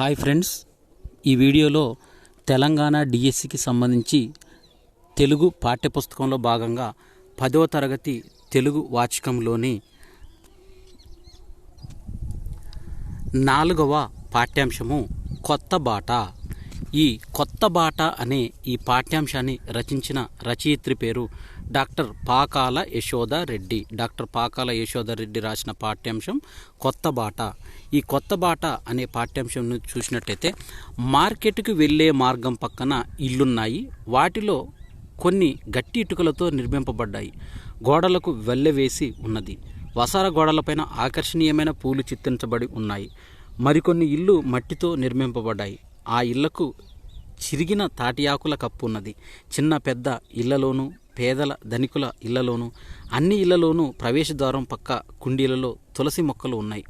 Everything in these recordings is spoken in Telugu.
Hi friends. ఈ వీడియోలో తెలంగాణ డిఎస్సికి సంబంధించి తెలుగు పాఠ్యపుస్తకంలో భాగంగా పదవ తరగతి తెలుగు వాచకంలోని నాలుగవ పాఠ్యాంశము కొత్త బాట. ఈ కొత్త బాట అనే ఈ పాఠ్యాంశాన్ని రచించిన రచయిత్రి పేరు డాక్టర్ పాకాల యశోద రెడ్డి. డాక్టర్ పాకాల యశోద రెడ్డి రాసిన పాఠ్యాంశం కొత్త బాట. ఈ కొత్త బాట అనే పాఠ్యాంశం చూసినట్టయితే మార్కెట్కి వెళ్ళే మార్గం పక్కన ఇల్లున్నాయి వాటిలో కొన్ని గట్టి ఇటుకలతో నిర్మింపబడ్డాయి. గోడలకు వెల్లవేసి ఉన్నది. వసార గోడలపైన ఆకర్షణీయమైన పూలు చిత్రించబడి ఉన్నాయి. మరికొన్ని ఇల్లు మట్టితో నిర్మింపబడ్డాయి. ఆ ఇళ్ళకు చిరిగిన తాటియాకుల కప్పు ఉన్నది. చిన్న పెద్ద ఇళ్ళలోనూ పేదల ధనికుల ఇళ్ళలోనూ అన్ని ఇళ్ళలోనూ ప్రవేశద్వారం పక్క కుండీలలో తులసి మొక్కలు ఉన్నాయి.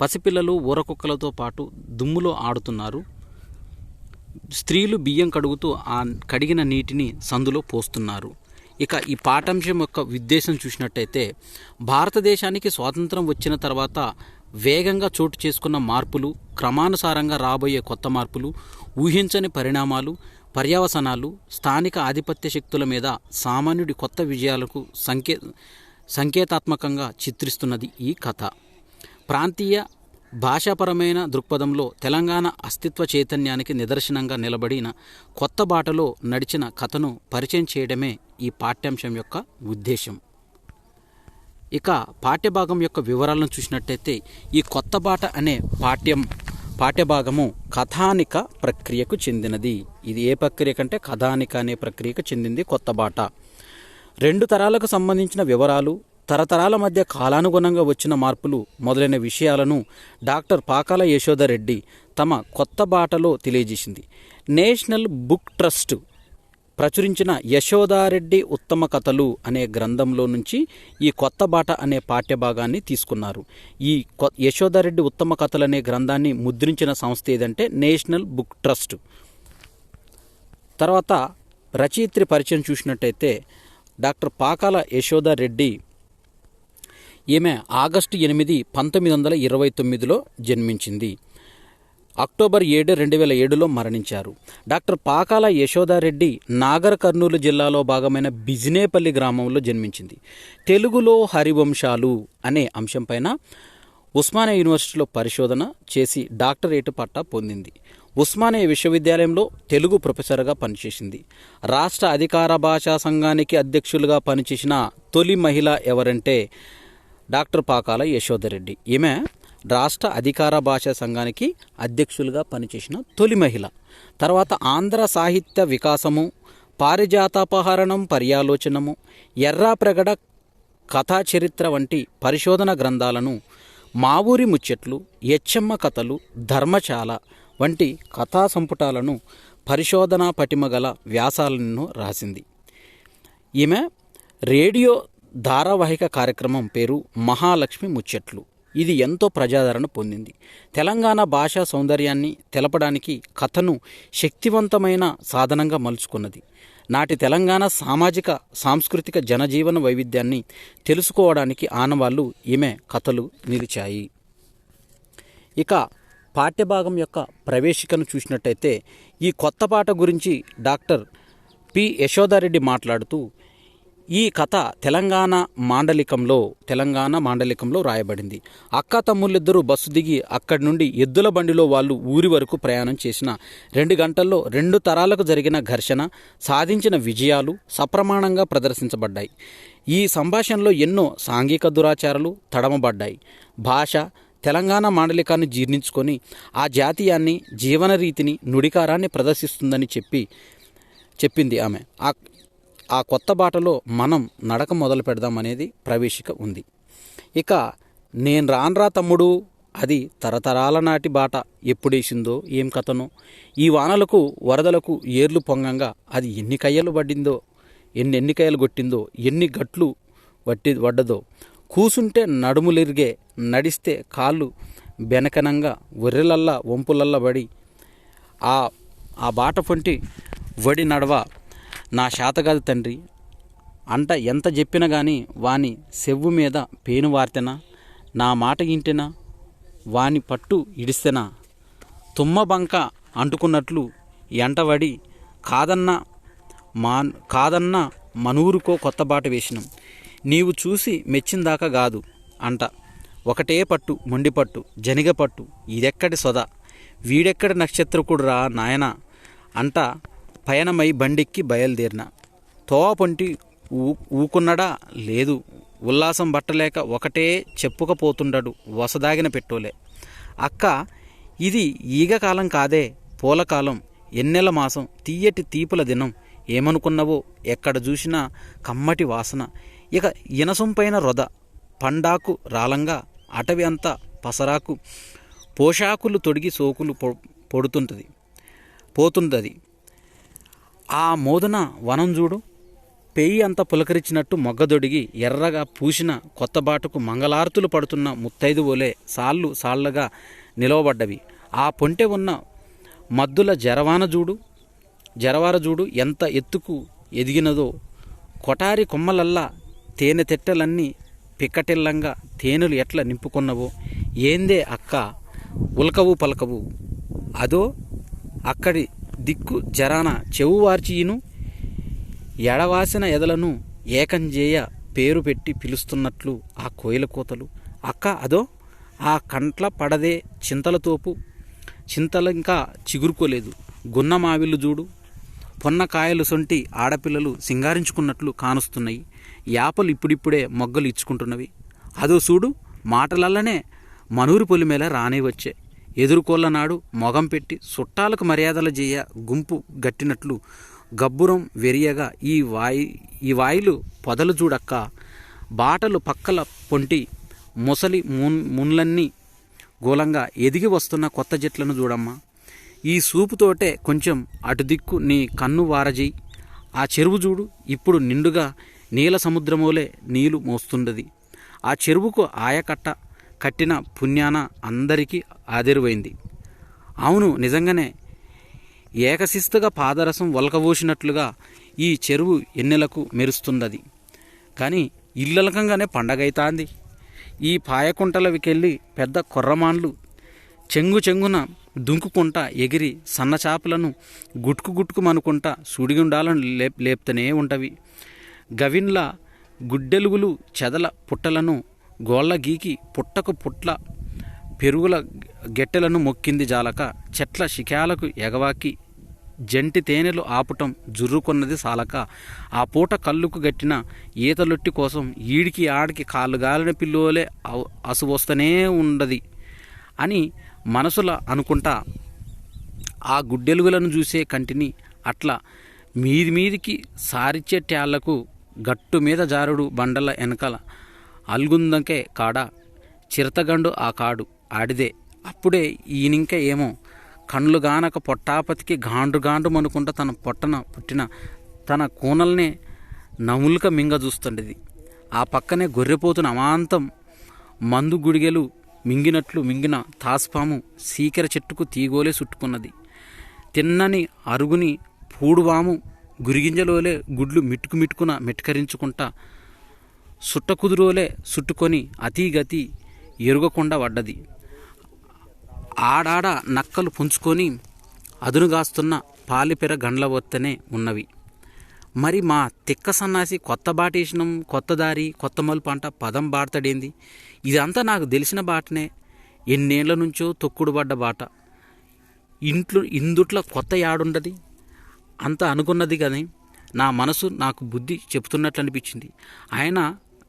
పసిపిల్లలు ఊరకుక్కలతో పాటు దుమ్ములో ఆడుతున్నారు. స్త్రీలు బియ్యం కడుగుతూ ఆ కడిగిన నీటిని సందులో పోస్తున్నారు. ఇక ఈ పాఠాంశం యొక్క ఉద్దేశం చూసినట్టయితే భారతదేశానికి స్వాతంత్రం వచ్చిన తర్వాత వేగంగా చోటు చేసుకున్న మార్పులు క్రమానుసారంగా రాబోయే కొత్త మార్పులు ఊహించని పరిణామాలు పర్యవసనాలు స్థానిక ఆధిపత్య శక్తుల మీద సామాన్యుడి కొత్త విజయాలకు సంకే సంకేతాత్మకంగా చిత్రిస్తున్నది ఈ కథ. ప్రాంతీయ భాషాపరమైన దృక్పథంలో తెలంగాణ అస్తిత్వ చైతన్యానికి నిదర్శనంగా నిలబడిన కొత్త బాటలో నడిచిన కథను పరిచయం చేయడమే ఈ పాఠ్యాంశం యొక్క ఉద్దేశం. ఇక పాఠ్యభాగం యొక్క వివరాలను చూసినట్టయితే ఈ కొత్త బాట అనే పాఠ్యం పాఠ్యభాగము కథానిక ప్రక్రియకు చెందినది. ఇది ఏ ప్రక్రియ కంటే కథానిక అనే ప్రక్రియకు చెందింది కొత్త బాట. రెండు తరాలకు సంబంధించిన వివరాలు తరతరాల మధ్య కాలానుగుణంగా వచ్చిన మార్పులు మొదలైన విషయాలను డాక్టర్ పాకాల యశోదరెడ్డి తమ కొత్త బాటలో తెలియజేసింది. నేషనల్ బుక్ ట్రస్ట్ ప్రచురించిన యశోదారెడ్డి ఉత్తమ కథలు అనే గ్రంథంలో నుంచి ఈ కొత్త బాట అనే పాఠ్యభాగాన్ని తీసుకున్నారు. ఈ యశోదారెడ్డి ఉత్తమ కథలు అనే గ్రంథాన్ని ముద్రించిన సంస్థ ఏదంటే నేషనల్ బుక్ ట్రస్ట్. తర్వాత రచయిత్రి పరిచయం చూసినట్టయితే డాక్టర్ పాకాల యశోద రెడ్డి ఈమె ఆగస్టు ఎనిమిది పంతొమ్మిది వందల ఇరవై తొమ్మిదిలో జన్మించింది. అక్టోబర్ ఏడు రెండు వేల ఏడులో మరణించారు. డాక్టర్ పాకాల యశోదారెడ్డి నాగర్ కర్నూలు జిల్లాలో భాగమైన బిజినేపల్లి గ్రామంలో జన్మించింది. తెలుగులో హరివంశాలు అనే అంశంపైన ఉస్మానియా యూనివర్సిటీలో పరిశోధన చేసి డాక్టరేట్ పట్టా పొందింది. ఉస్మానియా విశ్వవిద్యాలయంలో తెలుగు ప్రొఫెసర్గా పనిచేసింది. రాష్ట్ర అధికార భాషా సంఘానికి అధ్యక్షులుగా పనిచేసిన తొలి మహిళ ఎవరంటే డాక్టర్ పాకాల యశోదరెడ్డి. ఈమె రాష్ట్ర అధికార భాషా సంఘానికి అధ్యక్షులుగా పనిచేసిన తొలి మహిళ. తర్వాత ఆంధ్ర సాహిత్య వికాసము పారిజాతాపహరణం పర్యాలోచనము ఎర్రాప్రగడ కథా చరిత్ర వంటి పరిశోధన గ్రంథాలను మావూరి ముచ్చట్లు ఎచ్చమ్మ కథలు ధర్మశాల వంటి కథా సంపుటాలను పరిశోధనా పటిమగల వ్యాసాలను రాసింది. ఈమె రేడియో ధారావాహిక కార్యక్రమం పేరు మహాలక్ష్మి ముచ్చట్లు. ఇది ఎంతో ప్రజాదరణ పొందింది. తెలంగాణ భాషా సౌందర్యాన్ని తెలపడానికి కథను శక్తివంతమైన సాధనంగా మలుచుకున్నది. నాటి తెలంగాణ సామాజిక సాంస్కృతిక జనజీవన వైవిధ్యాన్ని తెలుసుకోవడానికి ఆనవాళ్ళు ఈమె కథలు నిలిచాయి. ఇక పాఠ్యభాగం యొక్క ప్రవేశికను చూసినట్టయితే ఈ కొత్త పాట గురించి డాక్టర్ పి యశోదారెడ్డి మాట్లాడుతూ ఈ కథ తెలంగాణ మాండలికంలో తెలంగాణ మాండలికంలో రాయబడింది. అక్క తమ్ముళ్ళిద్దరూ బస్సు దిగి అక్కడి నుండి ఎద్దుల బండిలో వాళ్ళు ఊరి వరకు ప్రయాణం చేసిన రెండు గంటల్లో రెండు తరాలకు జరిగిన ఘర్షణ సాధించిన విజయాలు సప్రమాణంగా ప్రదర్శించబడ్డాయి. ఈ సంభాషణలో ఎన్నో సాంఘిక దురాచారాలు తడమబడ్డాయి. భాష తెలంగాణ మాండలికాన్ని జీర్ణించుకొని ఆ జాతీయాన్ని జీవన రీతిని నుడికారాన్ని ప్రదర్శిస్తుందని చెప్పి చెప్పింది ఆమె. ఆ కొత్త బాటలో మనం నడక మొదలు పెడదామనేది ప్రవేశిక ఉంది. ఇక నేను రాన్రా తమ్ముడు అది తరతరాల నాటి బాట ఎప్పుడేసిందో ఏం కథనో? ఈ వానలకు వరదలకు ఏర్లు పొంగంగా అది ఎన్ని కయ్యలు పడిందో ఎన్ని ఎన్ని కయ్యలు కొట్టిందో ఎన్ని గట్లు వట్టి వడ్డదో? కూసుంటే నడుములిరిగే నడిస్తే కాళ్ళు బెనకనంగా ఒర్రెలల్లా వంపులల్లా పడి ఆ ఆ బాట పొంటి వడి నడవ నా శాతగాది తండ్రి. అంట ఎంత చెప్పినా కానీ వాని సెవ్వు మీద పేను వార్తెనా? నా మాట ఇంటినా? వాని పట్టు ఇడిస్తెనా? తుమ్మబంక అంటుకున్నట్లు ఎంటబడి కాదన్న మా కాదన్న మనూరుకో కొత్త బాట వేసినాం. నీవు చూసి మెచ్చిందాకా కాదు అంట. ఒకటే పట్టు మొండిపట్టు జనిగ పట్టు ఇదెక్కడి సొద? వీడెక్కడి నక్షత్రకుడురా నాయన? అంట పయనమై బండిక్కి బయలుదేరిన. తోవపొంటి ఊ ఊకున్నడా? లేదు. ఉల్లాసం బట్టలేక ఒకటే చెప్పుకపోతుండడు వసదాగిన పెట్టోలే అక్క ఇది ఈగకాలం కాదే పూలకాలం ఎన్నెల మాసం తీయటి తీపుల దినం ఏమనుకున్నవో ఎక్కడ చూసినా కమ్మటి వాసన. ఇక ఇనసొంపైన రొద పండాకు రాలంగా అటవి అంతా పసరాకు పోషాకులు తొడిగి సోకులు పొ పొడుతుంటుంది పోతుంటుంది ఆ మోదన వనం చూడు. పేయి అంత పులకరించినట్టు మొగ్గదొడిగి ఎర్రగా పూసిన కొత్త బాటకు మంగళారతులు పడుతున్న ముత్తైదు ఓలే సాళ్ళు సాళ్ళగా నిలవబడ్డవి. ఆ పొంటె ఉన్న మద్దుల జరవాన చూడు. జరవార జూడు ఎంత ఎత్తుకు ఎదిగినదో. కొటారి కొమ్మలల్లా తేనె తెట్టెలన్నీ పిక్కటిల్లంగా తేనెలు ఎట్లా నింపుకున్నవో. ఏందే అక్క? ఉల్కవు పలకవు. అదో అక్కడి దిక్కు జరాన చెవువార్చియును ఎడవాసిన ఎదలను ఏకంజేయ పేరు పెట్టి పిలుస్తున్నట్లు ఆ కోయిల కూతలు. అక్క అదో ఆ కంట్ల పడదే చింతలతోపు చింతలు ఇంకా చిగురుకోలేదు. గున్న మావిళ్ళు చూడు. పొన్నకాయలు సొంటి ఆడపిల్లలు సింగారించుకున్నట్లు కానుస్తున్నాయి. యాపలు ఇప్పుడిప్పుడే మొగ్గలు ఇచ్చుకుంటున్నవి. అదో చూడు మాటలల్లనే మనూరు పొలిమేల రానే వచ్చే. ఎదుర్కొల్లనాడు నాడు మొగం పెట్టి చుట్టాలకు మర్యాదలు చేయ గుంపు గట్టినట్లు గబ్బురం వెరియగా ఈ వాయి ఈ వాయిలు పొదలు చూడక్క. బాటలు పక్కల పొంటి ముసలి మున్ మున్లన్నీ గోలంగా ఎదిగి వస్తున్న కొత్త జట్లను చూడమ్మా. ఈ సూపుతోటే కొంచెం అటు దిక్కు నీ కన్ను వారజేయి. ఆ చెరువు చూడు ఇప్పుడు నిండుగా నీల సముద్రమోలే నీళ్ళు మోస్తుండది. ఆ చెరువుకు ఆయకట్ట కట్టిన పుణ్యాన అందరికీ ఆదిరువైంది. అవును నిజంగానే ఏకశిస్తుగా పాదరసం వలకబోసినట్లుగా ఈ చెరువు ఎన్నెలకు మెరుస్తున్నది. కానీ ఇల్లలకంగానే పండగైతాంది. ఈ పాయకుంటలవికెళ్ళి పెద్ద కొర్రమాన్లు చెంగు చెంగున దుంకుకుంటా ఎగిరి సన్నచాపలను గుట్టుకు గుట్టుకుమనుకుంటా సుడిగుండాలను లేప్ లేపుతూనే ఉంటవి. గవిన్ల గుడ్డెలుగులు చెదల పుట్టలను గోళ్ళ గీకి పుట్టకు పుట్ల పెరుగుల గెట్టెలను మొక్కింది జాలక చెట్ల శిఖాలకు ఎగవాకి జంటి తేనెలు ఆపుటం జుర్రుకొన్నది సాలక. ఆ పూట కళ్ళుకు గట్టిన ఈతలొట్టి కోసం ఈడికి ఆడికి కాళ్ళు గాలిన పిల్లోలే అవ- అసువస్తనే ఉండది అని మనసుల అనుకుంటా. ఆ గుడ్డెలుగులను చూసే కంటిని అట్లా మీది మీదికి సారిచ్చే ట్యాళ్ళకు గట్టు మీద జారుడు బండల వెనకల అల్గుందంకే కాడ చిరతగండు ఆ కాడు ఆడిదే. అప్పుడే ఈయనింక ఏమో కండ్లు గానక పొట్టాపతికి గాండ్రు గాండ్రు అనుకుంటా తన పొట్టన పుట్టిన తన కూనల్నే నములుక మింగ చూస్తుండేది ఆ పక్కనే గొర్రెపోతున్న అమాంతం మందు గుడిగెలు మింగినట్లు మింగిన తాస్పాము సీకెర చెట్టుకు తీగోలే చుట్టుకున్నది తిన్నని అరుగుని పూడువాము గురిగింజలోలే గుడ్లు మిట్టుకు మిట్టుకున మెట్కరించుకుంటా సుట్టకుదురోలే సుట్టుకొని అతీగతి ఎరుగకుండా పడ్డది ఆడాడ నక్కలు పుంజుకొని అదునుగాస్తున్న పాలిపెర గండ్ల వత్తనే ఉన్నవి. మరి మా తిక్క సన్నాసి కొత్త బాటేసినం కొత్త దారి కొత్త మలుపు అంట పదం బాడతాడేంది? ఇదంతా నాకు తెలిసిన బాటనే. ఎన్నేళ్ళ నుంచో తొక్కుడు పడ్డ బాట. ఇంట్లో ఇందుట్ల కొత్త యాడుండది? అంత అనుకున్నది కానీ నా మనసు నాకు బుద్ధి చెప్తున్నట్లు అనిపించింది ఆయన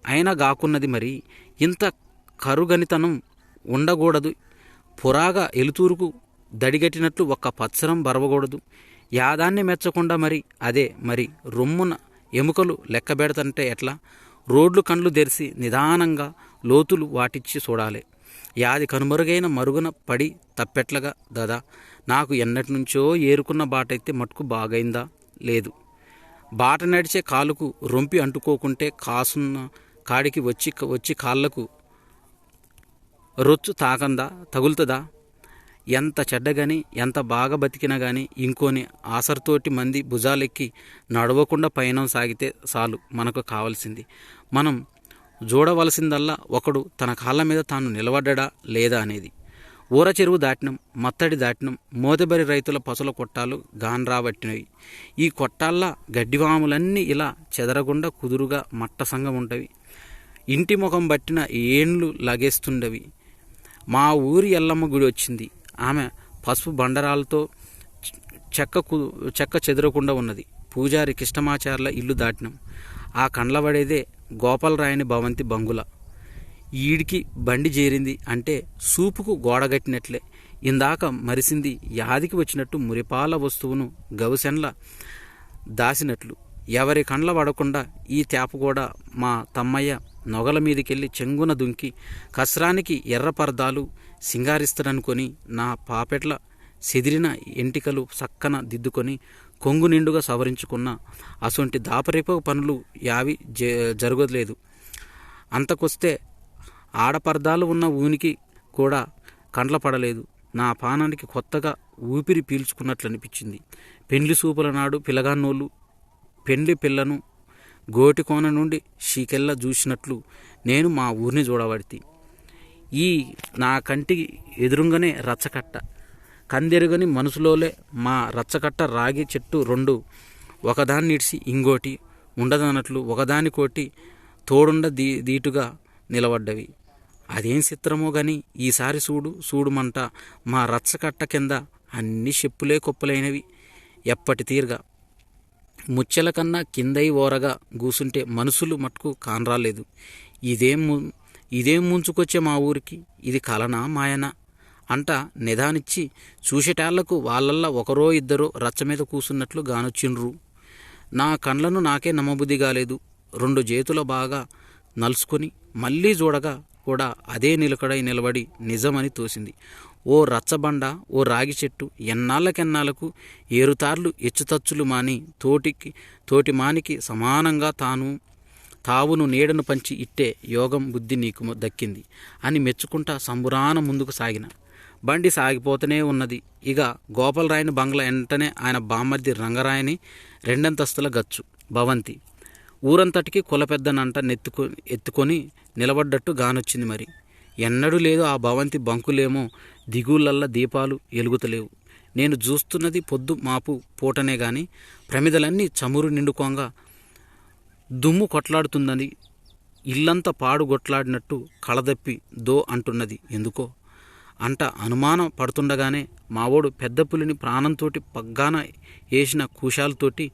అయినా గాకున్నది మరి ఇంత కరుగనితనం ఉండకూడదు. పురాగా ఎలుతూరుకు దడిగట్టినట్లు ఒక్క పత్సరం బరవకూడదు. యాదాన్ని మెచ్చకుండా మరి అదే మరి రొమ్మున ఎముకలు లెక్కబెడతంటే ఎట్లా? రోడ్లు కండ్లు తెరిసి నిదానంగా లోతులు వాటిచ్చి చూడాలి. యాది కనుమరుగైన మరుగున పడి తప్పెట్లగా దాదా నాకు ఎన్నటి నుంచో ఏరుకున్న బాటైతే మటుకు బాగైందా? లేదు. బాట నడిచే కాలుకు రొంపి అంటుకోకుంటే కాసున్న కాడికి వచ్చి వచ్చి కాళ్ళకు రొచ్చు తాకందా తగులుతుందా? ఎంత చెడ్డగాని ఎంత బాగా బతికినా కానీ ఇంకోని ఆసరితోటి మంది భుజాలెక్కి నడవకుండా పయనం సాగితే చాలు మనకు కావాల్సింది. మనం చూడవలసిందల్లా ఒకడు తన కాళ్ళ మీద తాను నిలబడ్డా లేదా అనేది. ఊర చెరువు దాటినం మత్తడి దాటినం మోదబరి రైతుల పసుల కొట్టాలు గాన్రాబట్టినవి ఈ కొట్టాల్లా గడ్డివాములన్నీ ఇలా చెదరగుండా కుదురుగా మట్టసంగం ఉంటవి ఇంటి ముఖం బట్టిన ఏండ్లు లగేస్తుండవి. మా ఊరి ఎల్లమ్మ గుడి వచ్చింది. ఆమె పసుపు బండరాలతో చెక్క కు- చెక్క చెదరకుండా ఉన్నది. పూజారి కృష్ణమాచార్ల ఇల్లు దాటినాం. ఆ కండ్లబడేదే గోపాలరాయని భవంతి బంగుల. ఈడికి బండి చేరింది అంటే సూపుకు గోడగట్టినట్లే ఇందాక మరిసింది యాదికి వచ్చినట్టు మురిపాల వస్తువును గవసెన్ల దాసినట్లు. ఎవరి కండ్ల పడకుండా ఈ తేప కూడా మా తమ్మయ్య నొగల మీదకెళ్ళి చెంగున దుంకి కసరానికి ఎర్ర పరదాలు సింగారిస్తాడనుకొని నా పాపెట్ల సెదిరిన ఎంటికలు సక్కన దిద్దుకొని కొంగు నిండుగా సవరించుకున్న అసొంటి దాపరేప పనులు యావి జ- జరగలేదు అంతకొస్తే ఆడపర్దాలు ఉన్న ఊనికి కూడా కండ్ల పడలేదు నా పానానికి కొత్తగా ఊపిరి పీల్చుకున్నట్లు అనిపించింది పెండ్లి సూపుల నాడు పిలగాన్నోళ్ళు పెండ్లి పిల్లను గోటికోన నుండి షీకెల్లా చూసినట్లు నేను మా ఊరిని చూడబడితి ఈ నా కంటికి ఎదురుగానే రచ్చకట్ట. కందెరుగని మనసులోలే మా రచ్చకట్ట రాగి చెట్టు రెండు. ఒకదాన్ని ఇడిసి ఇంకోటి ఉండదన్నట్లు ఒకదానికోటి తోడుండ దీ దీటుగా నిలబడ్డవి. అదేం చిత్రమో గాని ఈసారి చూడు చూడుమంట మా రచ్చకట్ట కింద అన్ని చెప్పులే కుప్పలైనవి. ఎప్పటి తీరుగా ముచ్చెల కన్నా కిందై ఓరగా కూసుంటే మనుషులు మట్టుకు కానరాలేదు. ఇదేం ము- ఇదేం ముంచుకొచ్చే మా ఊరికి? ఇది కలనా మాయనా? అంట నిదానిచ్చి చూసేటాళ్ళకు వాళ్ళల్లా ఒకరో ఇద్దరో రచ్చ మీద కూసున్నట్లు గానొచ్చిండ్రు. నా కండ్లను నాకే నమ్మబుద్ధి కాలేదు రెండు చేతుల బాగా నలుసుకొని మళ్ళీ చూడగా కూడా అదే నిలకడై నిలబడి నిజమని తోసింది. ఓ రచ్చబండ ఓ రాగి చెట్టు ఎన్నాళ్ళకెన్నాళ్ళకు ఏరుతార్లు ఎచ్చుతచ్చులు మాని తోటికి తోటి మానికి సమానంగా తాను తావును నీడను పంచి ఇట్టే యోగం బుద్ధి నీకు దక్కింది అని మెచ్చుకుంటా సంబురాన ముందుకు సాగిన. బండి సాగిపోతూనే ఉన్నది. ఇక గోపాలరాయని బంగ్లా వెంటనే ఆయన బామ్మర్ది రంగరాయని రెండంతస్తుల గచ్చు. భవంతి. ఊరంతటికి కుల పెద్దనంట నెత్తుకు ఎత్తుకొని నిలబడ్డట్టు గానొచ్చింది మరి. ఎన్నడూ లేదు ఆ భవంతి బంకులేమో దిగుళ్ళల్లా దీపాలు ఎలుగుతలేవు. నేను చూస్తున్నది పొద్దు మాపు పూటనే గాని ప్రమిదలన్నీ చమురు నిండుకోంగా దుమ్ము కొట్లాడుతుందని ఇల్లంతా పాడుగొట్లాడినట్టు కళదప్పి దో అంటున్నది. ఎందుకో? అంట అనుమానం పడుతుండగానే మావోడు పెద్ద పులిని ప్రాణంతోటి పగ్గాన వేసిన కూశాలతోటి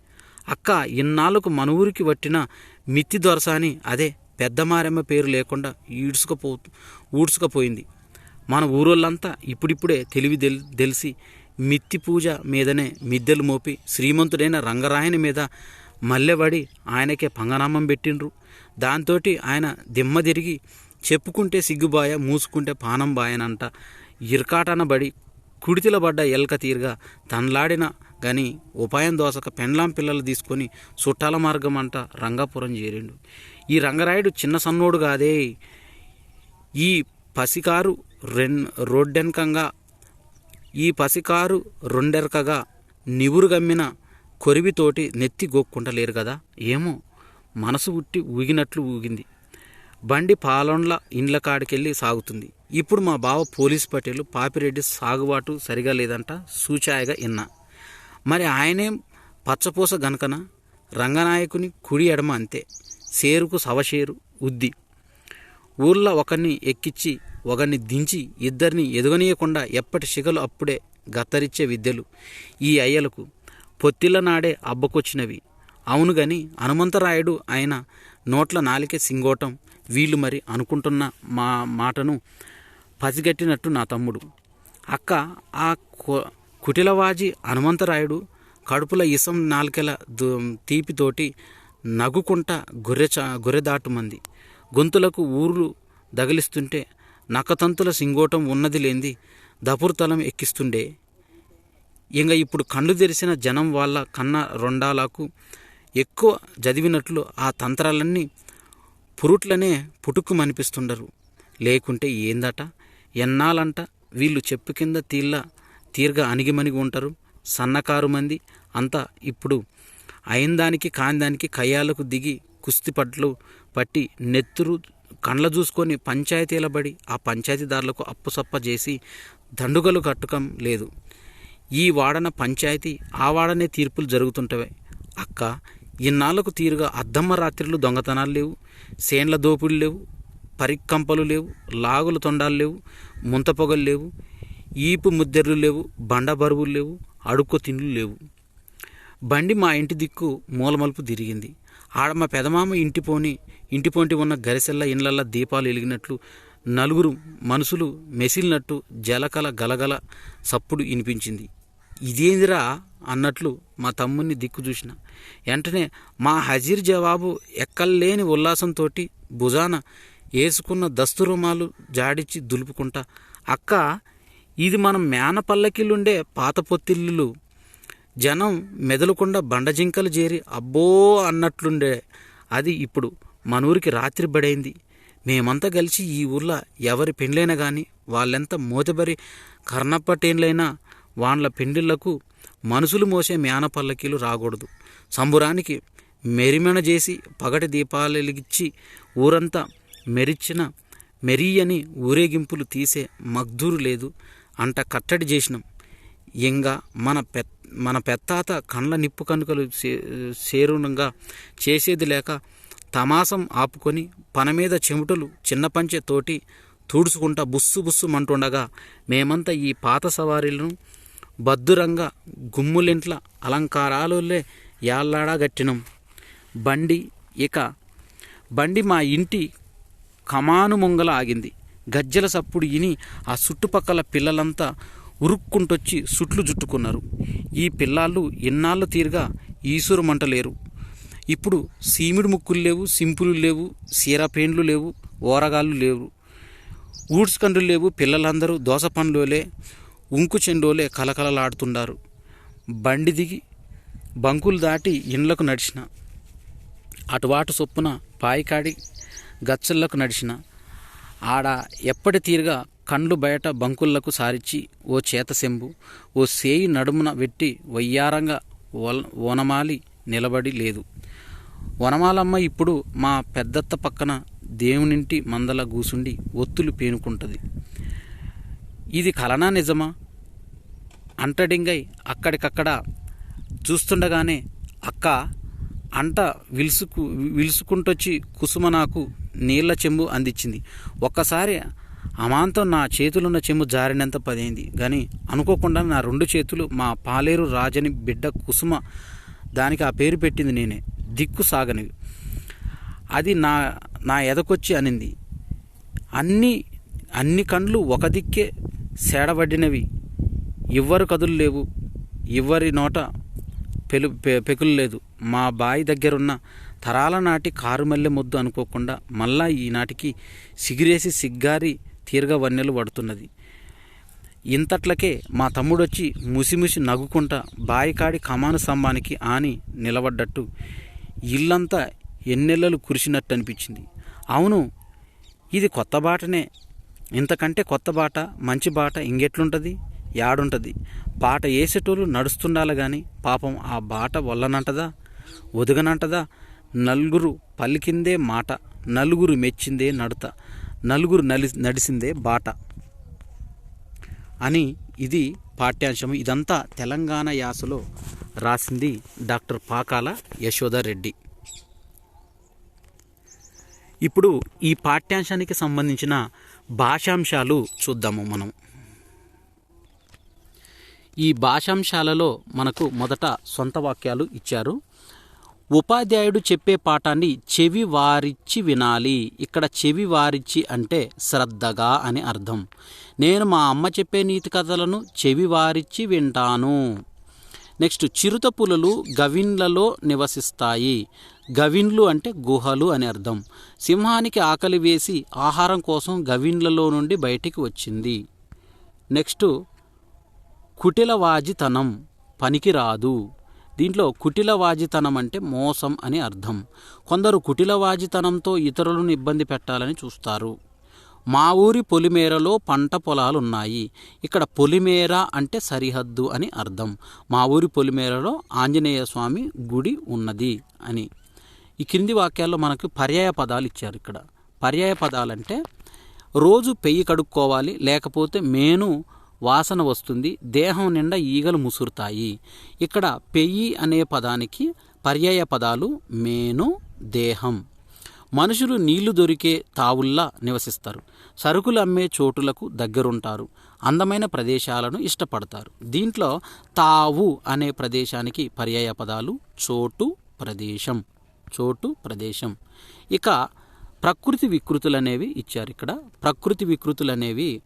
అక్క ఇన్నాళ్ళకు మన ఊరికి వట్టిన మిత్తి దొరసాని అదే పెద్ద మారెమ్మ పేరు లేకుండా ఈడ్చుకపో ఊడ్చుకపోయింది. మన ఊరోళ్ళంతా ఇప్పుడిప్పుడే తెలివి తెల్ తెలిసి మిత్తి పూజ మీదనే మిద్దెలు మోపి శ్రీమంతుడైన రంగరాయని మీద మల్లెబడి ఆయనకే పంగనామం పెట్టిండ్రు. దాంతోటి ఆయన దిమ్మ తిరిగి చెప్పుకుంటే సిగ్గుబాయ మూసుకుంటే పానం బాయనంట. ఇరకాటన బడి పడ్డ ఎల్క తీరుగా తన్లాడిన కానీ ఉపాయం దోసక పెండ్లాం పిల్లలు తీసుకొని చుట్టాల మార్గం అంట రంగాపురం చేరిండు. ఈ రంగరాయుడు చిన్న సన్నోడు కాదే. ఈ పసికారు రెన్ రోడ్డెనకంగా ఈ పసికారు రెండెరకగా నివురు గమ్మిన కొరివితోటి నెత్తి గోక్కుంటలేరు కదా ఏమో మనసు ఉట్టి ఊగినట్లు ఊగింది. బండి పాలొండ్ల ఇండ్ల కాడికెళ్ళి సాగుతుంది. ఇప్పుడు మా బావ పోలీస్ పటేలు పాపిరెడ్డి సాగుబాటు సరిగా లేదంట సూచాయగా ఇన్నా. మరి ఆయనే పచ్చపూస గనకన రంగనాయకుని కుడి ఎడమ అంతే. సేరుకు సవషేరు ఉద్ది. ఊర్లో ఒకరిని ఎక్కిచ్చి ఒకరిని దించి ఇద్దరిని ఎదుగనీయకుండా ఎప్పటి శిగలు అప్పుడే గత్తరిచ్చే విద్యలు ఈ అయ్యలకు పొత్తిళ్ళ నాడే అబ్బకొచ్చినవి. అవును గని హనుమంతరాయుడు ఆయన నోట్ల నాలికే సింగోటం వీళ్ళు మరి అనుకుంటున్న మా మాటను పసిగట్టినట్టు నా తమ్ముడు. అక్క ఆ కుటిలవాజి హనుమంతరాయుడు కడుపుల ఇసం నాలుకెల తీపితోటి నగుకుంట గొర్రె గొర్రెదాటుమంది గొంతులకు ఊర్లు దగిలిస్తుంటే నకతంతుల సింగోటం ఉన్నది లేంది దపురుతలం ఎక్కిస్తుండే. ఇంక ఇప్పుడు కళ్ళు తెరిసిన జనం వాళ్ళ కన్న రొండాలకు ఎక్కువ చదివినట్లు ఆ తంత్రాలన్నీ పురుట్లనే పుటుక్కుమనిపిస్తుండరు. లేకుంటే ఏందట? ఎన్నాలంట? వీళ్ళు చెప్పు కింద తీళ్ళ తీరుగా అణిగిమణిగి ఉంటారు. సన్నకారు మంది. అంతా ఇప్పుడు అయిన దానికి కాని దానికి కయ్యాలకు దిగి కుస్తీ పట్లు పట్టి నెత్తురు కండ్ల చూసుకొని పంచాయతీల బడి ఆ పంచాయతీదారులకు అప్పుసప్ప చేసి దండుగలు కట్టకం లేదు. ఈ వాడన పంచాయతీ ఆ వాడనే తీర్పులు జరుగుతుంటవే. అక్క ఇన్నాళ్ళకు తీరుగా అద్దమ్మ రాత్రులు దొంగతనాలు లేవు. సేండ్ల దోపిళ్ళు లేవు. పరికంపలు లేవు. లాగుల తొండాలు లేవు. ముంత పొగలు లేవు. ఈపు ముద్దెర్లు లేవు బండ బరువులు లేవు అడుక్కో తిండ్లు లేవు. బండి మా ఇంటి దిక్కు మూలమలుపు తిరిగింది. ఆడ మా పెదమామ ఇంటి పోని ఇంటి పొంటి ఉన్న గరిసెల్ల ఇండ్లల్లా దీపాలు వెలిగినట్లు నలుగురు మనుషులు మెసిలినట్టు జలకల గలగల సప్పుడు వినిపించింది. ఇదేందిరా అన్నట్లు మా తమ్ముణ్ణి దిక్కు చూసిన. వెంటనే మా హజీర్ జవాబు ఎక్కల్లేని ఉల్లాసంతో భుజాన వేసుకున్న దస్తురుమాలు జాడిచ్చి దులుపుకుంటా అక్క ఇది మనం మేన పల్లకిలుండే పాత పొత్తిల్లులు. జనం మెదలకుండా బండజింకలు చేరి అబ్బో అన్నట్లుండే. అది ఇప్పుడు మన ఊరికి రాత్రి బడైంది. మేమంతా కలిసి ఈ ఊర్లో ఎవరి పెండ్లైనా కానీ వాళ్ళెంత మోతబరి కర్ణప్పటేండ్లైనా వాళ్ళ పెండిళ్ళకు మనుషులు మోసే మేన పల్లకీలు రాకూడదు. సంబురానికి మెరిమెన చేసి పగటి దీపాలు వెలిగించి ఊరంతా మెరిచిన మెరియని ఊరేగింపులు తీసే మగ్ధూరు లేదు. అంట కట్టడి చేసినాం. ఇంకా మన పె మన పెత్తాత కండ్ల నిప్పు కనుకలు సేరుణంగా చేసేది లేక తమాసం ఆపుకొని పన మీద చెమటలు చిన్న పంచె తోటి తుడుచుకుంటా బుస్సు బుస్సు మంటుండగా మేమంతా ఈ పాత సవారీలను బద్దురంగా గుమ్ములింట్ల అలంకారాలులే యాళ్ళాడగట్టినం బండి ఇక బండి మా ఇంటి కమాను ముంగల ఆగింది. గజ్జల సప్పుడు ఇని ఆ చుట్టుపక్కల పిల్లలంతా ఉరుక్కుంటొచ్చి సుట్లు జుట్టుకున్నారు. ఈ పిల్లాళ్ళు ఎన్నాళ్ళు తీరుగా ఈసురు మంటలేరు. ఇప్పుడు సీమిడి ముక్కులు లేవు సింపులు లేవు సీరపేండ్లు లేవు ఓరగాళ్ళు లేవు. ఊడ్స్ కండ్లు లేవు పిల్లలందరూ దోస పండ్లోలే ఉంకు చెండోలే కలకలలాడుతుండారు బండి దిగి బంకులు దాటి ఇండ్లకు నడిచిన. అటువాటు చొప్పున పాయికాడి గచ్చల్లకు నడిచిన. ఆడ ఎప్పటి తీరుగా కండ్లు బయట బంకులకు సారిచ్చి ఓ చేతసెంబు ఓ సేయి నడుమున వెట్టి వయ్యారంగా వనమాలి ఓనమాలి నిలబడి లేదు. వనమాలమ్మ ఇప్పుడు మా పెద్దత్త పక్కన దేవునింటి మందల గూసుండి ఒత్తులు పేనుకుంటది. ఇది కలనా నిజమా? అంటడింగై అక్కడికక్కడ చూస్తుండగానే అక్క అంట విలుసుకు విలుసుకుంటొచ్చి కుసుమ నాకు నీళ్ళ చెంబు అందించింది. ఒక్కసారి అమాంతం నా చేతులున్న చెంబు జారినంత పదైంది కానీ అనుకోకుండా నా రెండు చేతులు మా పాలేరు రాజని బిడ్డ కుసుమ దానికి ఆ పేరు పెట్టింది నేనే. దిక్కు సాగనివి అది నా నా ఎదకొచ్చి అనింది. అన్ని అన్ని కండ్లు ఒక దిక్కే సేడబడినవి. ఎవ్వరు కదులు లేవు. ఎవ్వరి నోట పెలు పెకులు లేదు. మా బాయి దగ్గరున్న తరాల నాటి కారుమల్లె ముద్దు అనుకోకుండా మళ్ళా ఈనాటికి సిగిరేసి సిగ్గారి తీరగ వన్నెలు పడుతున్నది ఇంతట్లకే మా తమ్ముడొచ్చి ముసిముసి నవ్వుకుంటా బాయికాడి కమాను స్తంభానికి ఆని నిలబడ్డట్టు ఇల్లంతా ఎన్నెల్లలు కురిసినట్టు అనిపించింది అవును ఇది కొత్త బాటనే. ఇంతకంటే కొత్త బాట మంచి బాట ఇంకెట్లుంటుంది? యాడుంటుంది. బాట వేసేటోళ్ళు నడుస్తుండాలి కానీ పాపం ఆ బాట వల్లనంటదా? ఒదుగనంటదా? నలుగురు పలికిందే మాట నలుగురు మెచ్చిందే నడత నలుగురు నలి నడిసిందే బాట అని ఇది పాఠ్యాంశం ఇదంతా తెలంగాణ యాసలో రాసింది డాక్టర్ పాకాల యశోదారెడ్డి ఇప్పుడు ఈ పాఠ్యాంశానికి సంబంధించిన భాషాంశాలు చూద్దాము మనం. ఈ భాషాంశాలలో మనకు మొదట సొంత వాక్యాలు ఇచ్చారు. ఉపాధ్యాయుడు చెప్పే పాఠాన్ని చెవి వారిచ్చి వినాలి. ఇక్కడ చెవి వారిచ్చి అంటే శ్రద్ధగా అని అర్థం. నేను మా అమ్మ చెప్పే నీతి కథలను చెవి వారిచ్చి వింటాను. నెక్స్ట్ చిరుత పులులు గవిన్లలో నివసిస్తాయి. గవిన్లు అంటే గుహలు అని అర్థం. సింహానికి ఆకలి వేసి ఆహారం కోసం గవిన్లలో నుండి బయటికి వచ్చింది. నెక్స్ట్ కుటిలవాజితనం పనికిరాదు. దీంట్లో కుటిలవాజితనం అంటే మోసం అని అర్థం. కొందరు కుటిలవాజితనంతో ఇతరులను ఇబ్బంది పెట్టాలని చూస్తారు. మా ఊరి పొలిమేరలో పంట పొలాలున్నాయి. ఇక్కడ పొలిమేర అంటే సరిహద్దు అని అర్థం. మా ఊరి పొలిమేరలో ఆంజనేయ స్వామి గుడి ఉన్నది అని. ఈ కింది వాక్యాల్లో మనకు పర్యాయ పదాలు ఇచ్చారు ఇక్కడ. పర్యాయ పదాలంటే రోజు పెయ్యి కడుక్కోవాలి లేకపోతే మేను వాసన వస్తుంది దేహం నిండా ఈగలు ముసురుతాయి. ఇక్కడ పెయ్యి అనే పదానికి పర్యాయ పదాలు మేను దేహం. మనుషులు నీళ్ళు దొరికే తావుల్లా నివసిస్తారు. సరుకులు అమ్మే చోటులకు దగ్గరుంటారు. అందమైన ప్రదేశాలను ఇష్టపడతారు. దీంట్లో తావు అనే ప్రదేశానికి పర్యాయ పదాలు చోటు ప్రదేశం. చోటు ప్రదేశం. ఇక ప్రకృతి వికృతులు అనేవి ఇచ్చారు ఇక్కడ. ప్రకృతి వికృతులు అనేవి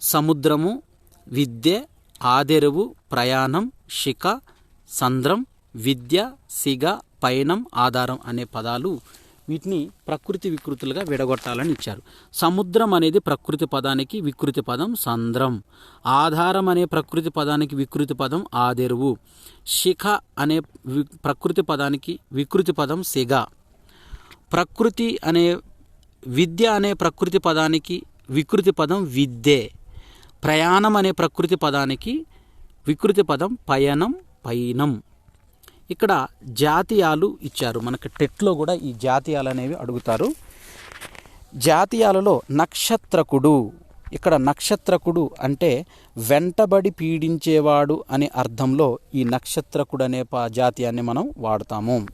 సముద్రము విద్య ఆదెరువు ప్రయాణం శిఖ సంద్రం విద్య సిగ పయనం ఆధారం అనే పదాలు వీటిని ప్రకృతి వికృతులుగా విడగొట్టాలని ఇచ్చారు. సముద్రం అనేది ప్రకృతి పదానికి వికృతి పదం సంద్రం. ఆధారం అనే ప్రకృతి పదానికి వికృతి పదం ఆదెరువు. శిఖ అనే వి- ప్రకృతి పదానికి వికృతి పదం సిగ. ప్రకృతి అనే విద్య అనే ప్రకృతి పదానికి వికృతి పదం విద్యే. ప్రయాణం అనే ప్రకృతి పదానికి వికృతి పదం పయనం పైనం. ఇక్కడ జాతీయాలు ఇచ్చారు. మనకి టెట్లో కూడా ఈ జాతీయాలు అనేవి అడుగుతారు. జాతీయాలలో నక్షత్రకుడు. ఇక్కడ నక్షత్రకుడు అంటే వెంటబడి పీడించేవాడు అనే అర్థంలో ఈ నక్షత్రకుడు అనే ప జాతీయాన్ని మనం వాడతాము.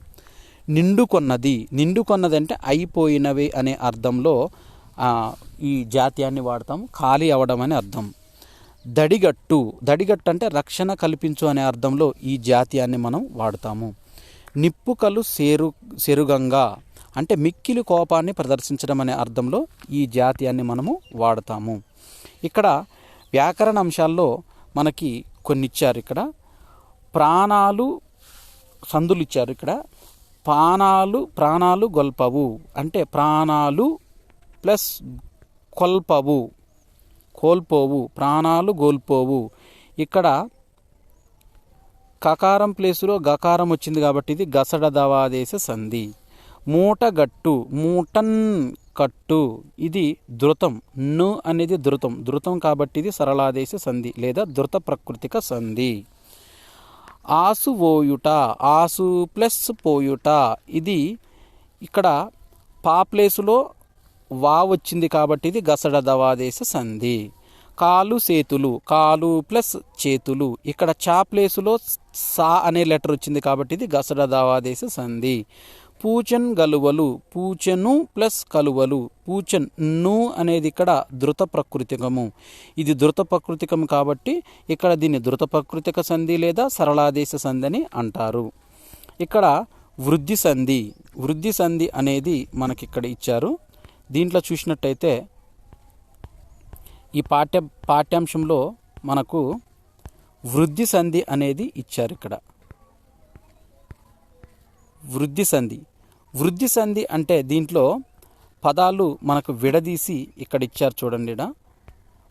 నిండుకొన్నది. నిండుకొన్నది అంటే అయిపోయినవి అనే అర్థంలో ఈ జాతీయాన్ని వాడతాం ఖాళీ అవడం అని అర్థం. దడిగట్టు దడిగట్టు అంటే రక్షణ కల్పించు అనే అర్థంలో ఈ జాతీయాన్ని మనం వాడతాము. నిప్పుకలు సేరు సెరుగంగా అంటే మిక్కిలి కోపాన్ని ప్రదర్శించడం అనే అర్థంలో ఈ జాతీయాన్ని మనము వాడతాము. ఇక్కడ వ్యాకరణ అంశాల్లో మనకి కొన్ని ఇచ్చారు ఇక్కడ. ప్రాణాలు సందులు ఇచ్చారు ఇక్కడ. ప్రాణాలు ప్రాణాలు గొల్పవు. అంటే ప్రాణాలు ప్లస్ కొల్పవు కోల్పోవు ప్రాణాలు గోల్పోవు. ఇక్కడ కకారం ప్లేసులో గకారం వచ్చింది కాబట్టి ఇది గసడ దవాదేశ సంధి. మూటగట్టు మూటన్ కట్టు ఇది ధృతం. ను అనేది ధృతం. ధృతం కాబట్టి ఇది సరళాదేశ సంధి లేదా ధృత ప్రకృతిక సంధి. ఆసు ఓయుట ఆసు ప్లస్ పోయుట ఇది ఇక్కడ పా ప్లేసులో వా వచ్చింది కాబట్టి ఇది గసడ దవాదేశ సంధి. కాలు చేతులు కాలు ప్లస్ చేతులు. ఇక్కడ చా ప్లేసులో సా అనే లెటర్ వచ్చింది కాబట్టి ఇది గసడ దవాదేశ సంధి. పూచన్ గలువలు పూచను ప్లస్ కలువలు పూచన్ను అనేది ఇక్కడ ధృత ప్రకృతికము. ఇది ధృత ప్రకృతికం కాబట్టి ఇక్కడ దీన్ని ధృత ప్రకృతిక సంధి లేదా సరళాదేశ సంధి అని అంటారు. ఇక్కడ వృద్ధి సంధి వృద్ధి సంధి అనేది మనకి ఇక్కడ ఇచ్చారు. దీంట్లో చూసినట్టయితే ఈ పాఠ్య పాఠ్యాంశంలో మనకు వృద్ధి సంధి అనేది ఇచ్చారు ఇక్కడ. వృద్ధి సంధి. వృద్ధి సంధి అంటే దీంట్లో పదాలు మనకు విడదీసి ఇక్కడ ఇచ్చారు చూడండి రసైక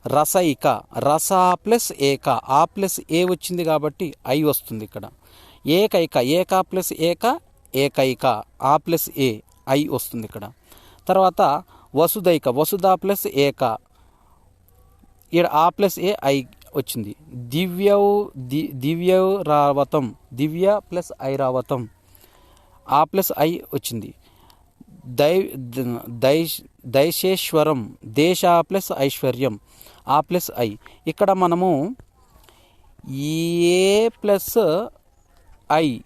రసయిక. రస ప్లస్ ఏక. ఆ ప్లస్ ఏ వచ్చింది కాబట్టి ఐ వస్తుంది ఇక్కడ. ఏకైక. ఏక ప్లస్ ఏక ఏకైక. ఆ ప్లస్ ఏ ఐ వస్తుంది ఇక్కడ. తర్వాత వసుదైక వసుధ ప్లస్ ఏక. ఇక్కడ ఆ ప్లస్ ఏ ఐ వచ్చింది. దివ్యౌ ది దివ్యరావతం దివ్య ప్లస్ ఐరావతం. ఆ ప్లస్ ఐ వచ్చింది. దై దై దైశేశ్వరం దేశ ప్లస్ ఐశ్వర్యం ఆ ప్లస్ ఐ. ఇక్కడ మనము ఏ ప్లస్ ఐ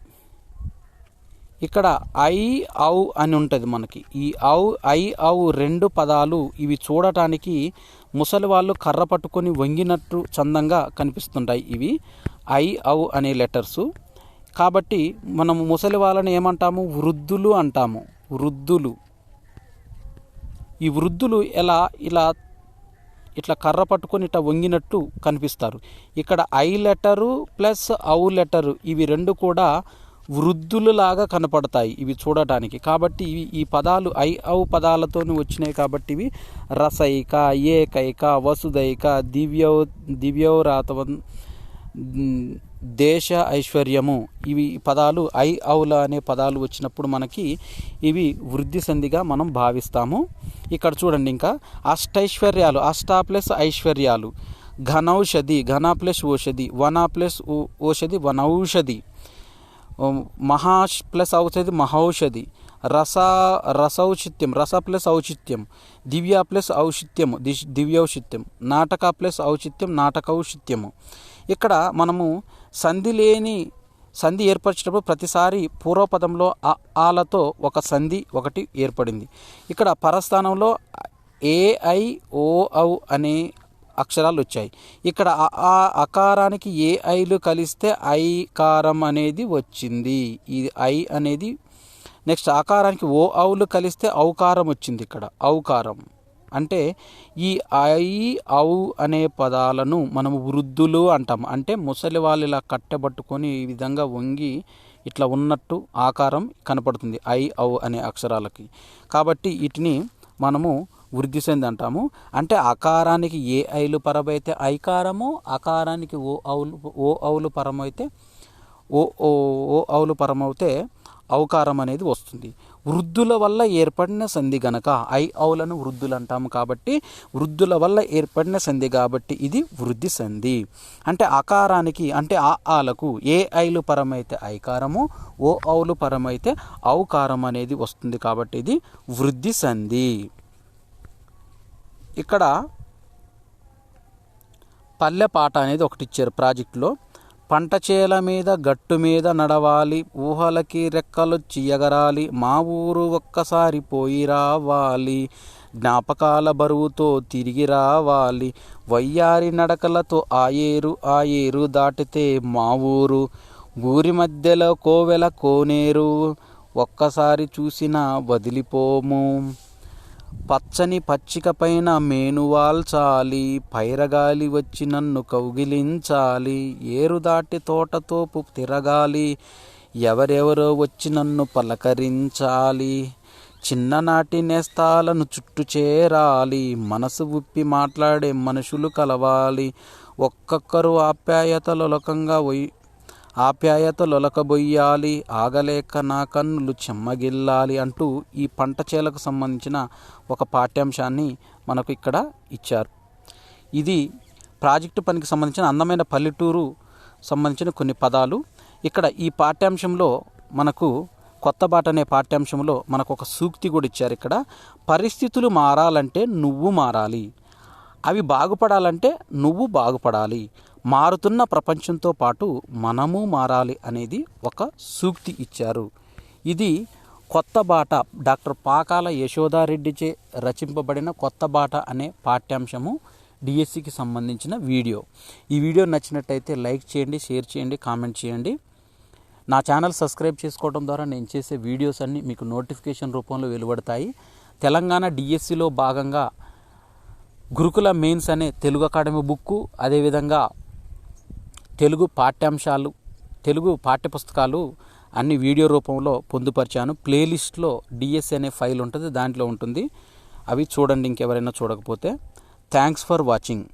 ఇక్కడ ఐ ఔ అని ఉంటుంది మనకి. ఈ ఔ ఐ ఔ రెండు పదాలు ఇవి చూడటానికి ముసలి వాళ్ళు కర్ర పట్టుకొని వంగినట్టు చందంగా కనిపిస్తుంటాయి ఇవి. ఐ ఔ అనే లెటర్సు. కాబట్టి మనము ముసలి వాళ్ళని ఏమంటాము? వృద్ధులు అంటాము. వృద్ధులు. ఈ వృద్ధులు ఎలా? ఇలా ఇట్లా కర్ర పట్టుకొని ఇట్లా వంగినట్టు కనిపిస్తారు. ఇక్కడ ఐ లెటరు ప్లస్ ఔ లెటరు ఇవి రెండు కూడా వృద్ధులలాగా కనపడతాయి ఇవి చూడటానికి. కాబట్టి ఇవి ఈ పదాలు ఐ ఔ పదాలతో వచ్చినాయి కాబట్టి ఇవి రసైక ఏకైక వసుదైక దివ్యౌ దివ్యౌరాతవ దేశ ఐశ్వర్యము. ఇవి ఈ పదాలు ఐ ఔల అనే పదాలు వచ్చినప్పుడు మనకి ఇవి వృద్ధి సంధిగా మనం భావిస్తాము. ఇక్కడ చూడండి ఇంకా అష్టైశ్వర్యాలు అష్టా ప్లస్ ఐశ్వర్యాలు. ఘనౌషధి ఘన ప్లస్ ఓషధి వన ప్లస్ ఓ- ఓషధి వనౌషధి. మహా ప్లస్ అవుతుంది మహౌషధి. రస రసౌచిత్యం. రస ప్లస్ ఔచిత్యం. దివ్య ప్లస్ ఔచిత్యం దిశ్ దివ్యౌచిత్యం. నాటక ప్లస్ ఔచిత్యం నాటకౌచిత్యము. ఇక్కడ మనము సంధి లేని సంధి ఏర్పరిచినప్పుడు ప్రతిసారి పూర్వపదంలో ఆలతో ఒక సంధి ఒకటి ఏర్పడింది. ఇక్కడ పరస్థానంలో ఏఐ ఓ ఔ అనే అక్షరాలు వచ్చాయి ఇక్కడ ఆ అకారానికి ఏ ఐలు కలిస్తే ఐకారం అనేది వచ్చింది. ఈ ఐ అనేది నెక్స్ట్ ఆకారానికి ఓ ఔలు కలిస్తే ఔకారం వచ్చింది ఇక్కడ. ఔకారం అంటే ఈ ఐ ఔ అనే పదాలను మనం వృద్ధులు అంటాం. అంటే ముసలి వాళ్ళు ఇలా కట్టెబట్టుకొని ఈ విధంగా వంగి ఇట్లా ఉన్నట్టు ఆకారం కనపడుతుంది. ఐ ఔ అనే అక్షరాలకి. కాబట్టి వీటిని మనము వృద్ధి చెంది అంటాము. అంటే అకారానికి ఏ ఐలు పరమైతే ఐకారము అకారానికి ఓ ఔలు ఓ ఔలు పరమైతే ఓ ఓ ఓ ఔలు పరమవుతే ఔకారం అనేది వస్తుంది. వృద్ధుల వల్ల ఏర్పడిన సంధి గనక ఐ ఔలను వృద్ధులు అంటాము కాబట్టి వృద్ధుల వల్ల ఏర్పడిన సంధి కాబట్టి ఇది వృద్ధి సంధి. అంటే అకారానికి అంటే ఆ ఆలకు ఏ ఐలు పరమైతే ఐకారము ఓ ఔలు పరమైతే ఔకారం అనేది వస్తుంది కాబట్టి ఇది వృద్ధి సంధి. ఇక్కడ పల్లె పాట అనేది ఒకటి ఇచ్చారు ప్రాజెక్టులో. పంట చేల మీద గట్టు మీద నడవాలి ఊహలకి రెక్కలు చియ్యగరాలి మా ఊరు ఒక్కసారి పోయి రావాలి జ్ఞాపకాల బరువుతో తిరిగి రావాలి వయ్యారి నడకలతో ఆయేరు ఆయేరు ఆ దాటితే మా ఊరు ఊరి మధ్యలో కోవెల కోనేరు ఒక్కసారి చూసినా వదిలిపోము. పచ్చని పచ్చికపైన మేనువాల్చాలి పైరగాలి వచ్చి నన్ను కౌగిలించాలి ఏరు దాటి తోటతోపు తిరగాలి ఎవరెవరో వచ్చి నన్ను పలకరించాలి చిన్ననాటి నేస్తాలను చుట్టు చేరాలి మనసు ఉప్పి మాట్లాడే మనుషులు కలవాలి ఒక్కొక్కరు ఆప్యాయతలొలకంగా ఆప్యాయత లొలకబొయ్యాలి ఆగలేక నా కన్నులు చెమ్మగిల్లాలి అంటూ ఈ పంట చేలకు సంబంధించిన ఒక పాఠ్యాంశాన్ని మనకు ఇక్కడ ఇచ్చారు. ఇది ప్రాజెక్టు పనికి సంబంధించిన అందమైన పల్లెటూరు సంబంధించిన కొన్ని పదాలు. ఇక్కడ ఈ పాఠ్యాంశంలో మనకు కొత్త బాట అనే పాఠ్యాంశంలో మనకు ఒక సూక్తి కూడా ఇచ్చారు ఇక్కడ. పరిస్థితులు మారాలంటే నువ్వు మారాలి. అవి బాగుపడాలంటే నువ్వు బాగుపడాలి. మారుతున్న ప్రపంచంతో పాటు మనము మారాలి అనేది ఒక సూక్తి ఇచ్చారు. ఇది కొత్త బాట డాక్టర్ పాకాల యశోదారెడ్డిచే రచింపబడిన కొత్త బాట అనే పాఠ్యాంశము డిఎస్సికి సంబంధించిన వీడియో. ఈ వీడియో నచ్చినట్టయితే లైక్ చేయండి షేర్ చేయండి కామెంట్ చేయండి. నా ఛానల్ సబ్స్క్రైబ్ చేసుకోవడం ద్వారా నేను చేసే వీడియోస్ అన్నీ మీకు నోటిఫికేషన్ రూపంలో వెలువడతాయి. తెలంగాణ డిఎస్సిలో భాగంగా గురుకుల మెయిన్స్ అనే తెలుగు అకాడమీ బుక్కు అదేవిధంగా తెలుగు పాఠ్యాంశాలు తెలుగు పాఠ్యపుస్తకాలు అన్ని వీడియో రూపంలో పొందుపరిచాను. ప్లేలిస్ట్లో డిఎస్ అనే ఫైల్ ఉంటుంది దాంట్లో ఉంటుంది. అవి చూడండి ఇంకెవరైనా చూడకపోతే. Thanks for watching.